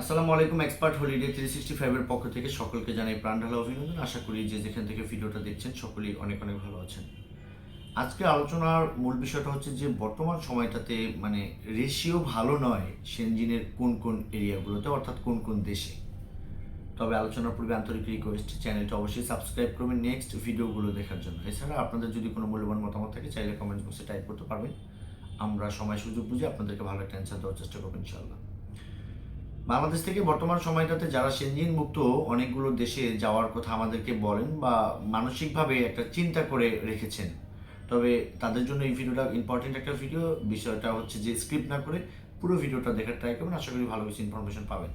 আসসালামু আলাইকুম, expert holiday three sixty ফাইভের পক্ষ থেকে সকলকে জানাই প্রাণ ঢালা অভিনন্দন। আশা করি যে যেখান থেকে ভিডিওটা দেখছেন, সকলেই অনেক অনেক ভালো আছেন। আজকে আলোচনার মূল বিষয়টা হচ্ছে যে, বর্তমান সময়টাতে মানে রেশিও ভালো নয় সেনজিনের কোন কোন এরিয়াগুলোতে, অর্থাৎ কোন কোন দেশে। তবে আলোচনার পূর্বে আন্তরিক রিকোয়েস্ট চ্যানেলটা অবশ্যই সাবস্ক্রাইব করবেন নেক্সট ভিডিওগুলো দেখার জন্য। এছাড়া আপনাদের যদি কোনো মূল্যবান মতামত থাকে, চাইলে কমেন্ট বক্সে টাইপ করতে পারবেন। আমরা সময় সুযোগ বুঝে আপনাদেরকে ভালো একটা অ্যান্সার দেওয়ার চেষ্টা করব ইনশাল্লাহ বাংলাদেশ থেকে বর্তমান সময়টাতে যারা সেনজিন মুক্ত অনেকগুলো দেশে যাওয়ার কথা আমাদেরকে বলেন বা মানসিকভাবে একটা চিন্তা করে রেখেছেন। তবে তাদের জন্য এই ভিডিওটা ইম্পর্টেন্ট একটা ভিডিও। বিষয়টা হচ্ছে যে স্ক্রিপ্ট না করে পুরো ভিডিওটা দেখার ট্রাই করবেন। আশা করি ভালো কিছু ইনফরমেশন পাবেন।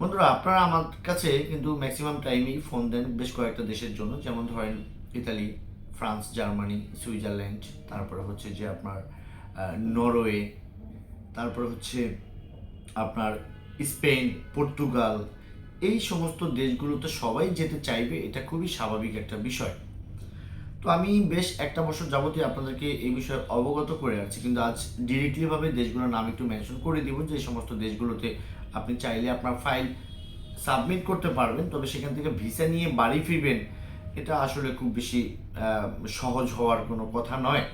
বন্ধুরা, আপনারা আমার কাছে কিন্তু ম্যাক্সিমাম টাইমই ফোন দেন বেশ কয়েকটা দেশের জন্য। যেমন ধরেন ইতালি ফ্রান্স জার্মানি সুইজারল্যান্ড তারপরে হচ্ছে যে আপনার নরওয়ে তারপরে হচ্ছে আপনার স্পেন, পর্তুগাল, এই সমস্ত দেশগুলোতে সবাই যেতে চাইবে, এটা খুবই স্বাভাবিক একটা বিষয়। তো আমি বেশ একটা বছর যাবতীয় আপনাদেরকে এই বিষয়ে অবগত করে আছি কিন্তু আজ ডিরেক্টলিভাবে দেশগুলোর নাম একটু মেনশন করে দিব, যে সমস্ত দেশগুলোতে আপনি চাইলে আপনার ফাইল সাবমিট করতে পারবেন, তবে সেখান থেকে ভিসা নিয়ে বাড়ি ফিরবেন, এটা আসলে খুব বেশি সহজ হওয়ার কোনো কথা নয়।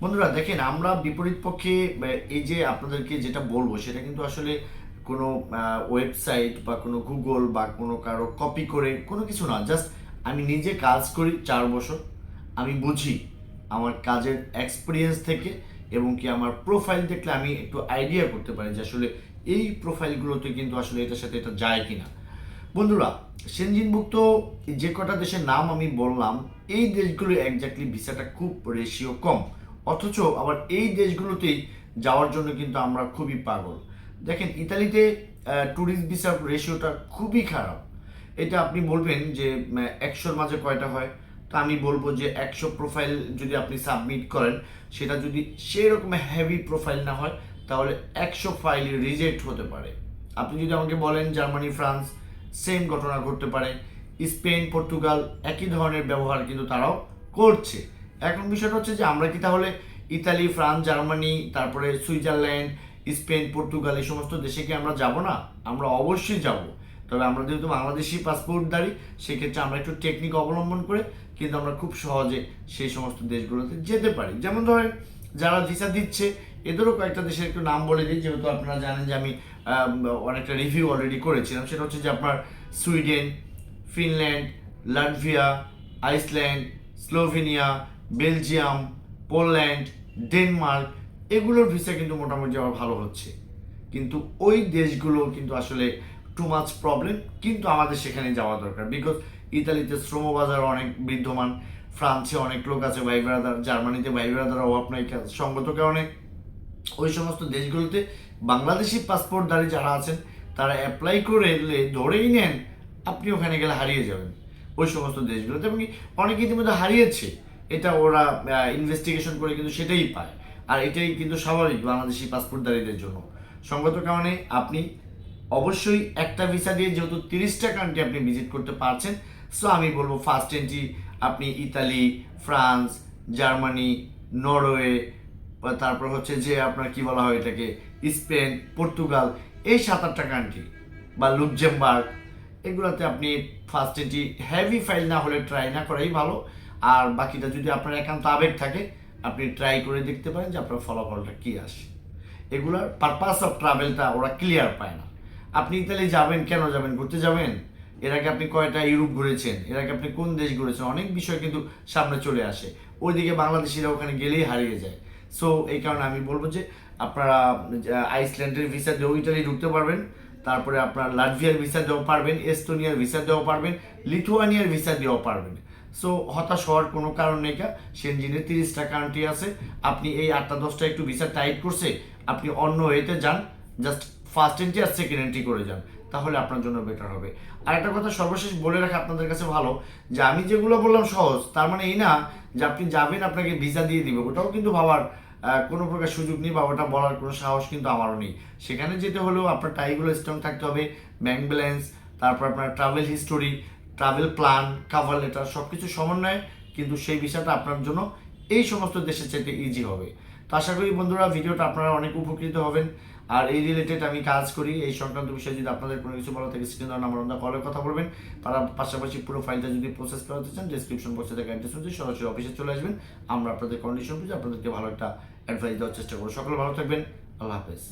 বন্ধুরা, দেখেন, আমরা বিপরীত পক্ষে এই যে আপনাদেরকে যেটা বলব, সেটা কিন্তু আসলে কোনো ওয়েবসাইট বা কোনো গুগল বা কোনো কারও কপি করে কোনো কিছু না। জাস্ট আমি নিজে কাজ করি চার বছর। আমি বুঝি আমার কাজের এক্সপিরিয়েন্স থেকে এবং কি আমার প্রোফাইল দেখলে আমি একটু আইডিয়া করতে পারি যে আসলে এই প্রোফাইলগুলোতে কিন্তু আসলে এটার সাথে এটা যায় কিনা। বন্ধুরা সেনজিনভুক্ত যে কটা দেশের নাম আমি বললাম, এই দেশগুলো একজাক্টলি ভিসাটা খুব রেশিও কম। অথচ আবার এই দেশগুলোতেই যাওয়ার জন্য কিন্তু আমরা খুবই পাগল। দেখেন, ইতালিতে ট্যুরিস্ট ভিসার রেশিওটা খুবই খারাপ। এটা আপনি বলবেন যে একশোর মাঝে কয়টা হয়? তা আমি বলব যে, একশো প্রোফাইল যদি আপনি সাবমিট করেন, সেটা যদি সেই রকম হেভি প্রোফাইল না হয়, তাহলে একশো ফাইল রিজেক্ট হতে পারে। আপনি যদি আমাকে বলেন জার্মানি, ফ্রান্স সেম ঘটনা ঘটতে পারে, স্পেন, পর্তুগাল, একই ধরনের ব্যবহার কিন্তু তারাও করছে। এখন বিষয়টা হচ্ছে যে আমরা কি তাহলে ইতালি, ফ্রান্স, জার্মানি, তারপরে সুইজারল্যান্ড, স্পেন, পর্তুগাল এই সমস্ত দেশে কি আমরা যাব না? আমরা অবশ্যই যাব। তবে আমরা যেহেতু বাংলাদেশি পাসপোর্টধারী সেক্ষেত্রে আমরা একটু টেকনিক অবলম্বন করে কিন্তু আমরা খুব সহজে সেই সমস্ত দেশগুলোতে যেতে পারি। যেমন ধরেন, যারা ভিসা দিচ্ছে, এদেরও কয়েকটা দেশের একটু নাম বলে দিই, যেহেতু আপনারা জানেন যে আমি অনেকটা রিভিউ অলরেডি করেছিলাম। সেটা হচ্ছে যে আপনার Sweden, Finland, Latvia, Iceland, Slovenia Belgium, Poland, Denmark, এগুলোর ভিসা কিন্তু মোটামুটি আমার ভালো হচ্ছে। কিন্তু ওই দেশগুলো কিন্তু আসলে টু মাচ প্রবলেম কিন্তু আমাদের সেখানে যাওয়া দরকার। বিকজ ইতালিতে শ্রমবাজার অনেক বিদ্যমান ফ্রান্সে অনেক লোক আছে, ভাই ব্রাদার জার্মানিতে ভাই ব্রাদার অভাব নাই সঙ্গত কারণে। ওই সমস্ত দেশগুলোতে বাংলাদেশি পাসপোর্টধারী যারা আছেন, তারা অ্যাপ্লাই করে এলে, ধরেই নেন, আপনি ওখানে গেলে হারিয়ে যাবেন। ওই সমস্ত দেশগুলোতে, এবং অনেকে ইতিমধ্যে হারিয়েছে। এটা ওরা ইনভেস্টিগেশন করে কিন্তু সেটাই পায়। আর এটাই কিন্তু স্বাভাবিক বাংলাদেশি পাসপোর্টধারীদের জন্য। সঙ্গত কারণে আপনি অবশ্যই একটা ভিসা দিয়ে যেহেতু তিরিশটা কান্ট্রি আপনি ভিজিট করতে পারছেন সো আমি বলব ফার্স্ট এন্ট্রি আপনি ইতালি, ফ্রান্স, জার্মানি, নরওয়ে তারপর হচ্ছে যে আপনার কি বলা হয় এটাকে, স্পেন, পর্তুগাল, এই সাত আটটা কান্ট্রি বা লুকজেমবার্গ এগুলোতে আপনি ফার্স্ট এন্ট্রি হেভি ফাইল না হলে ট্রাই না করাই ভালো। আর বাকিটা যদি আপনার একান্ত আবেগ থাকে, আপনি ট্রাই করে দেখতে পারেন যে আপনার ফলাফলটা কী আসে এগুলার পারপাস অফ ট্রাভেলটা ওরা ক্লিয়ার পায় না। আপনি ইতালি যাবেন, কেন যাবেন, ঘুরতে যাবেন? এর আগে আপনি কয়টা ইউরোপ ঘুরেছেন? এর আগে আপনি কোন দেশ ঘুরেছেন? অনেক বিষয় কিন্তু সামনে চলে আসে। ওইদিকে বাংলাদেশিরা ওখানে গেলেই হারিয়ে যায়। সো এই কারণে আমি বলব যে আপনারা আইসল্যান্ডের ভিসা দিয়েও ইটালি ঢুকতে পারবেন। তারপরে আপনার লাটভিয়ার ভিসা দেওয়া পারবেন এস্তোনিয়ার ভিসা দেওয়া পারবেন লিথুয়ানিয়ার ভিসা দেওয়া পারবেন। সো হতাশ হওয়ার কোনো কারণ নেই কা সেনজিনে তিরিশটা কান্ট্রি আছে। আপনি এই আটটা, দশটা একটু ভিসা টাইট করছে, আপনি অন্য ওয়েতে যান। জাস্ট ফার্স্ট এন্ট্রি আর সেকেন্ড এন্ট্রি করে যান। তাহলে আপনার জন্য বেটার হবে। আর একটা কথা সর্বশেষ বলে রাখা আপনাদের কাছে ভালো, যে আমি যেগুলো বললাম সহজ, তার মানে এই না যে আপনি যাবেন, আপনাকে ভিসা দিয়ে দিবে। ওটাও কিন্তু ভাবার কোনো প্রকার সুযোগ নেই বা ওটা বলার কোনো সাহস কিন্তু আমারও নেই। সেখানে যেতে হলেও আপনার টাইগুলো স্ট্রং থাকতে হবে ব্যাংক ব্যালেন্স তারপর আপনার travel history travel plan cover letter সব কিছু সমন্বয়ে কিন্তু সেই বিষয়টা আপনার জন্য এই সমস্ত দেশের চাইতে ইজি হবে। তো আশা করি বন্ধুরা, ভিডিওটা আপনারা অনেক উপকৃত হবেন। আর এই রিলেটেড আমি কাজ করি, এই সংক্রান্ত বিষয়ে যদি আপনাদের কোনো কিছু বলা থাকে স্ক্রিন নাম্বার আমরা কলে কথা বলবেন। তারা পাশাপাশি পুরো ফাইলটা যদি প্রসেস করাতে চান ডিসক্রিপশন বক্সে থেকে অ্যাড্রেস অনুযায়ী সরাসরি অফিসে চলে আসবেন। আমরা আপনাদের কন্ডিশন বুঝে আপনাদেরকে ভালো একটা অ্যাডভাইস দেওয়ার চেষ্টা করব। সকলে ভালো থাকবেন। আল্লাহ হাফেজ।